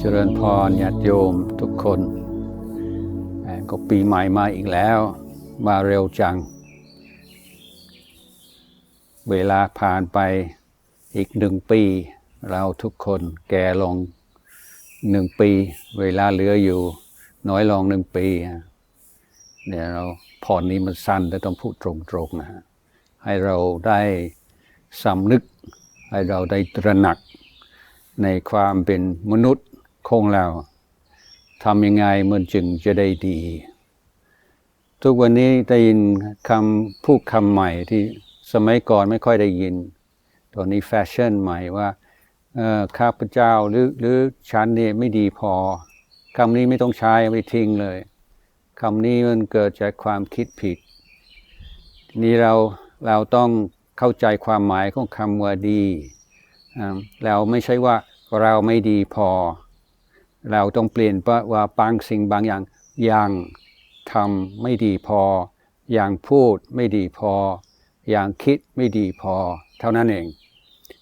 พรญาติโยมทุกคน ก็ปีใหม่มาอีกแล้ว มาเร็วจัง เวลาผ่านไปอีกหนึ่งปี เราทุกคนแก่ลงหนึ่งปี เวลาเหลืออยู่ น้อยลงหนึ่งปีเนี่ยเราพรนี้มันสั้นแต่ต้องพูดตรงๆนะฮะให้เราได้สำนึก ให้เราได้ตระหนักในความเป็นมนุษย์ ของเราทำยังไงมันจึงจะได้ดี ทุกวันนี้ได้ยินคำพูดคำใหม่ที่สมัยก่อนไม่ค่อยได้ยิน ตอนนี้แฟชั่นใหม่ว่าข้าพเจ้าหรือหรือฉันเนี่ยไม่ดีพอคำนี้ไม่ต้องใช้เอาไปทิ้งเลยคำนี้มันเกิดจากความคิดผิด นี้เราเราต้องเข้าใจความหมายของคำว่าดีอ่าเราไม่ใช่ว่าเราไม่ดีพอ เราต้องเปลี่ยนว่าบางสิ่งบางอย่างยังทำไม่ดีพอ อย่างพูดไม่ดีพอ อย่างคิดไม่ดีพอ เท่านั้นเอง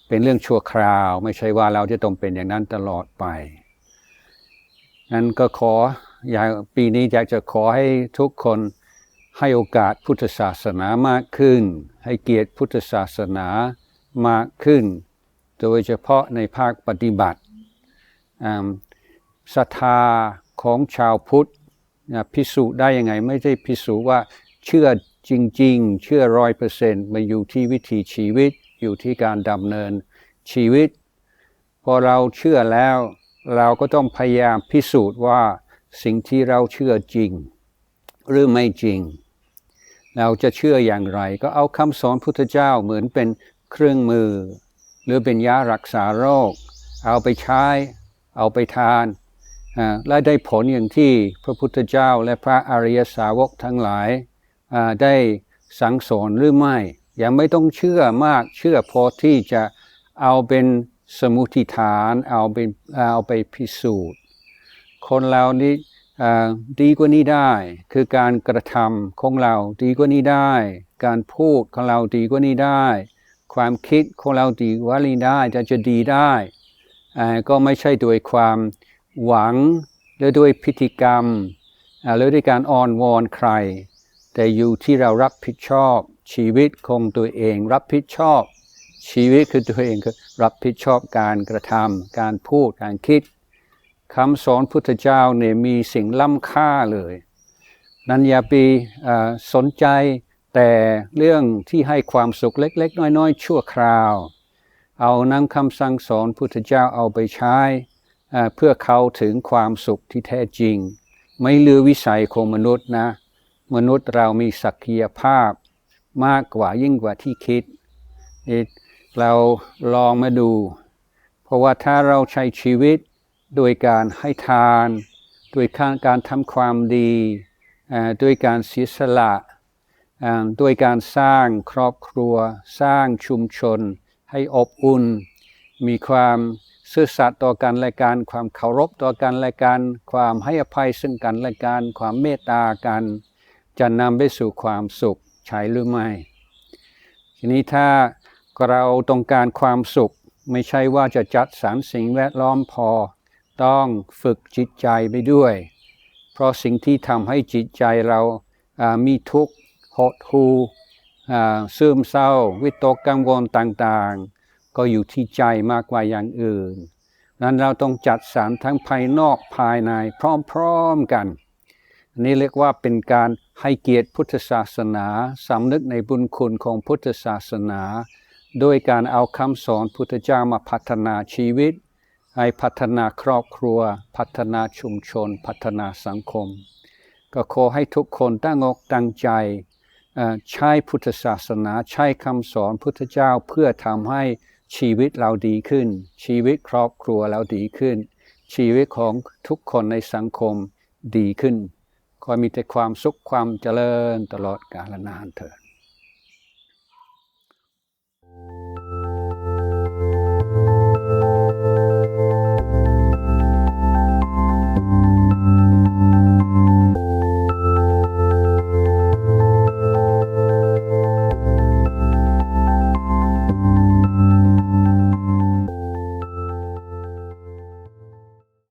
เป็นเรื่องชั่วคราวไม่ใช่ว่าเราจะต้องเป็นอย่างนั้นตลอดไปงั้นก็ขออยากปีนี้อยากจะขอให้ทุกคนให้โอกาสพุทธศาสนามากขึ้น ให้เกียรติพุทธศาสนามากขึ้น โดยเฉพาะในภาคปฏิบัติอ่า ศรัทธาของชาวพุทธนะพิสูจน์ได้ยังไง ไม่ใช่พิสูจน์ว่าเชื่อจริง ๆ เชื่อร้อยเปอร์เซ็นต์มันอยู่ที่วิถีชีวิตอยู่ที่การดำเนินชีวิต พอเราเชื่อแล้วเราก็ต้องพยายามพิสูจน์ว่าสิ่งที่เราเชื่อจริง หรือไม่จริง เราจะเชื่ออย่างไร ก็เอาคำสอนพุทธเจ้าเหมือนเป็นเครื่องมือ หรือเป็นยารักษาโรค เอาไปใช้ เอาไปทาน และได้ผลอย่างที่พระพุทธเจ้าและพระอริยสาวกทั้งหลายได้สั่งสอนหรือไม่ยังไม่ต้องเชื่อมากเชื่อพอที่จะเอาเป็นสมุทิฐานเอาเป็นเอาไปพิสูจน์ คนเรานี้ดีกว่านี้ได้ คือการกระทำของเราดีกว่านี้ได้ การพูดของเราดีกว่านี้ได้ ความคิดของเราดีกว่านี้ได้จะจะดีได้ ก็ไม่ใช่โดยความ หวังหรือด้วยพิธีกรรมหรือด้วยการอ้อนวอนใคร แต่อยู่ที่เรารับผิดชอบ ชีวิตของตัวเอง รับผิดชอบ ชีวิตคือตัวเองคือรับผิดชอบการกระทำการพูดการคิดคำสอนพุทธเจ้าเนี่ยมีสิ่งล้ำค่าเลย นั้นอย่าไปเอ่อสนใจแต่เรื่องที่ให้ความสุขเล็ก ๆ น้อย ๆ ชั่วคราว เอานำคำสั่งสอนพุทธเจ้าเอาไปใช้ เพื่อเขาถึงความสุขที่แท้จริง ไม่เลือวิสัยของมนุษย์นะ มนุษย์เรามีศักยภาพมากกว่ายิ่งกว่าที่คิดเราลองมาดู เพราะว่าถ้าเราใช้ชีวิตโดยการให้ทาน โดยการการทำความดีเอ่อด้วยการเสียสละด้วยการสร้างครอบครัว สร้างชุมชน ให้อบอุ่น มีความ ซื่อสัตย์ต่อกันและกันความเคารพต่อกันและกันความให้อภัยซึ่งกันและกันความเมตตากัน จะนำไปสู่ความสุขใช่หรือไม่ ทีนี้ถ้าเราต้องการความสุข ไม่ใช่ว่าจะจัดสรรสิ่งแวดล้อมพอ ต้องฝึกจิตใจไปด้วย เพราะสิ่งที่ทำให้จิตใจเรามีทุกข์หดหู่ซึมเศร้า วิตกกังวลต่างๆ ก็อยู่ที่ใจมากกว่าอย่างอื่นนั้นเราต้องจัดสรรทั้งภายนอกภายในพร้อมๆกัน อันนี้เรียกว่าเป็นการให้เกียรติพุทธศาสนาสำนึกในบุญคุณของพุทธศาสนา โดยการเอาคำสอนพุทธเจ้ามาพัฒนาชีวิต ให้พัฒนาครอบครัว พัฒนาชุมชน พัฒนาสังคม ก็ขอให้ทุกคนตั้งอกตั้งใจใช้พุทธศาสนา ใช้คำสอนพุทธเจ้าเพื่อทำให้ ชีวิตเราดีขึ้น ชีวิตครอบครัวเราดีขึ้น ชีวิตของทุกคนในสังคมดีขึ้น ขอยมีแต่ความสุขความเจริญตลอดกาลนานเถิด